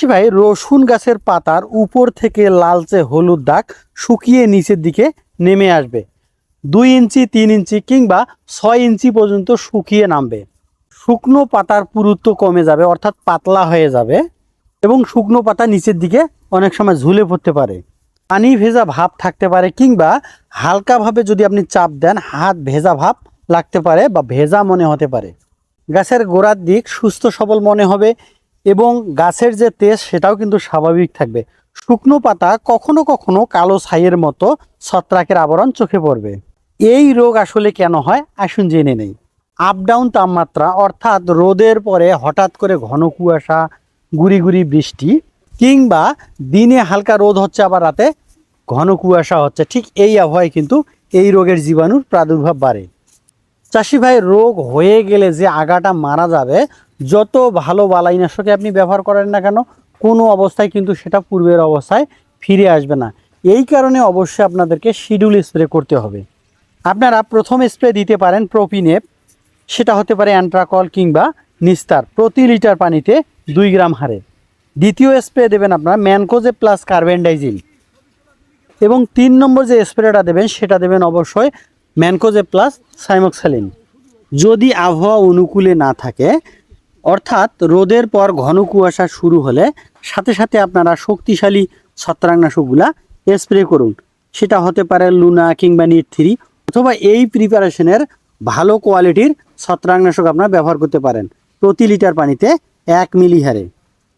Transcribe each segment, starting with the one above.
চাষি ভাই রসুন গাছের পাতার উপর থেকে লালচে হলুদ দাগ শুকিয়ে নিচের দিকে নেমে আসবে। দুই ইঞ্চি, তিন ইঞ্চি কিংবা ছয় ইঞ্চি পর্যন্ত শুকিয়ে নামবে। শুকনো পাতার পুরুত্ব কমে যাবে, অর্থাৎ পাতলা হয়ে যাবে এবং শুকনো পাতা নিচের দিকে অনেক সময় ঝুলে পড়তে পারে। পানি ভেজা ভাব থাকতে পারে কিংবা হালকাভাবে যদি আপনি চাপ দেন, হাত ভেজা ভাব লাগতে পারে বা ভেজা মনে হতে পারে। গাছের গোড়ার দিক সুস্থ সবল মনে হবে এবং গাছের যে তেজ সেটাও কিন্তু স্বাভাবিক থাকবে। শুকনো পাতা কখনো কখনো কালো ছাইয়ের মতো ছত্রাকের আবরণ চোখে পড়বে। এই রোগ আসলে কেন হয়? আসুন জেনে নেই। আপ ডাউন তাপমাত্রা অর্থাৎ রোদের পরে হঠাৎ করে ঘন কুয়াশা, গুড়ি গুড়ি বৃষ্টি কিংবা দিনে হালকা রোদ হচ্ছে, আবার রাতে ঘন কুয়াশা হচ্ছে, ঠিক এই আবহাওয়ায় কিন্তু এই রোগের জীবাণুর প্রাদুর্ভাব বাড়ে। চাষি ভাই, রোগ হয়ে গেলে যে আগাটা মারা যাবে যত ভালো বালাইনাশকে আপনি ব্যবহার করেন না কেন, কোনো অবস্থায় কিন্তু সেটা পূর্বের অবস্থায় ফিরে আসবে না। এই কারণে অবশ্যই আপনাদেরকে শিডিউল স্প্রে করতে হবে। আপনারা প্রথম স্প্রে দিতে পারেন প্রোপিনেপ, সেটা হতে পারে অ্যান্ট্রাকল কিংবা নিস্তার। প্রতি লিটার পানিতে দুই গ্রাম হারে দ্বিতীয় স্প্রে দেবেন আপনারা ম্যানকোজে প্লাস কার্বেন্ডাইজিন। এবং তিন নম্বর যে স্প্রেটা দেবেন, সেটা দেবেন অবশ্যই ম্যানকোজে প্লাস সাইমক্সালিন। যদি আবহাওয়া অনুকূলে না থাকে অর্থাৎ রোদের পর ঘন কুয়াশা শুরু হলে সাথে সাথে আপনারা শক্তিশালী ছত্রাকনাশকগুলা স্প্রে করুন। সেটা হতে পারে লুনা কিংবা নিট থ্রি অথবা এই প্রিপারেশনের ভালো কোয়ালিটির ছত্রাকনাশক আপনারা ব্যবহার করতে পারেন প্রতি লিটার পানিতে এক মিলি হারে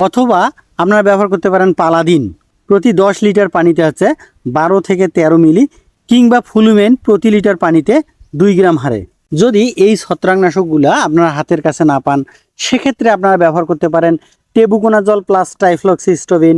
অথবা আপনারা ব্যবহার করতে পারেন পালাদিন। প্রতি দশ লিটার পানিতে হচ্ছে বারো থেকে তেরো মিলি কিংবা ফুলুমেন প্রতি লিটার পানিতে দুই গ্রাম হারে। যদি এই ছত্রাকনাশকগুলা আপনারা হাতের কাছে না পান, সেক্ষেত্রে আপনারা ব্যবহার করতে পারেন টেবুকোনা জল প্লাস টাইফ্লক্সিস্টোবিন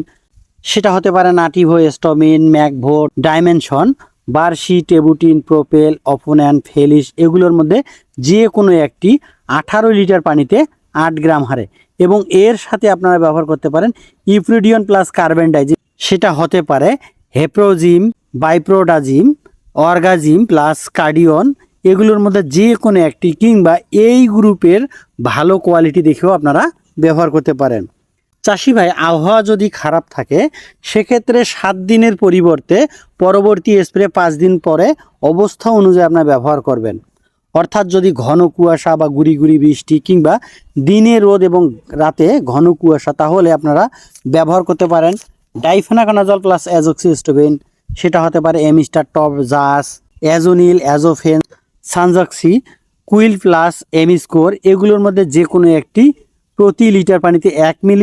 সেটা হতে পারে নাটিভো স্টমিন ম্যাকভো ডাইমেনশন, বার্সি, টেবুটিন, প্রোপেল অপোন্যান ফেলিস এগুলোর মধ্যে যে কোনো একটি আঠারো লিটার পানিতে আট গ্রাম হারে। এবং এর সাথে আপনারা ব্যবহার করতে পারেন ইউপ্রিডিয়ন প্লাস কার্বেন্ডাইজিম। সেটা হতে পারে হেপ্রোজিম, বাইপ্রোডাজিম, অর্গাজিম প্লাস কার্ডিয়ন এগুলোর মধ্যে যে কোনো একটি কিংবা এই গ্রুপের ভালো কোয়ালিটি দেখেও আপনারা ব্যবহার করতে পারেন। চাষি ভাই, আবহাওয়া যদি খারাপ থাকে, সেক্ষেত্রে সাত দিনের পরিবর্তে পরবর্তী স্প্রে পাঁচ দিন পরে অবস্থা অনুযায়ী আপনার ব্যবহার করবেন। অর্থাৎ যদি ঘন কুয়াশা বা গুড়ি গুড়ি বৃষ্টি কিংবা দিনে রোদ এবং রাতে ঘন কুয়াশা, তাহলে আপনারা ব্যবহার করতে পারেন ডাইফেনাকানাজল প্লাস অ্যাজোক্সিস্টোবিন। সেটা হতে পারে এমিস্টার টপ, জাস, অ্যাজোনিল, অ্যাজোফেন। সানজাক্সি কুইল প্লাস এমিস্কোর এগুলোর মধ্যে যে কোনো একটি প্রতি লিটার পানিতে এক মিলি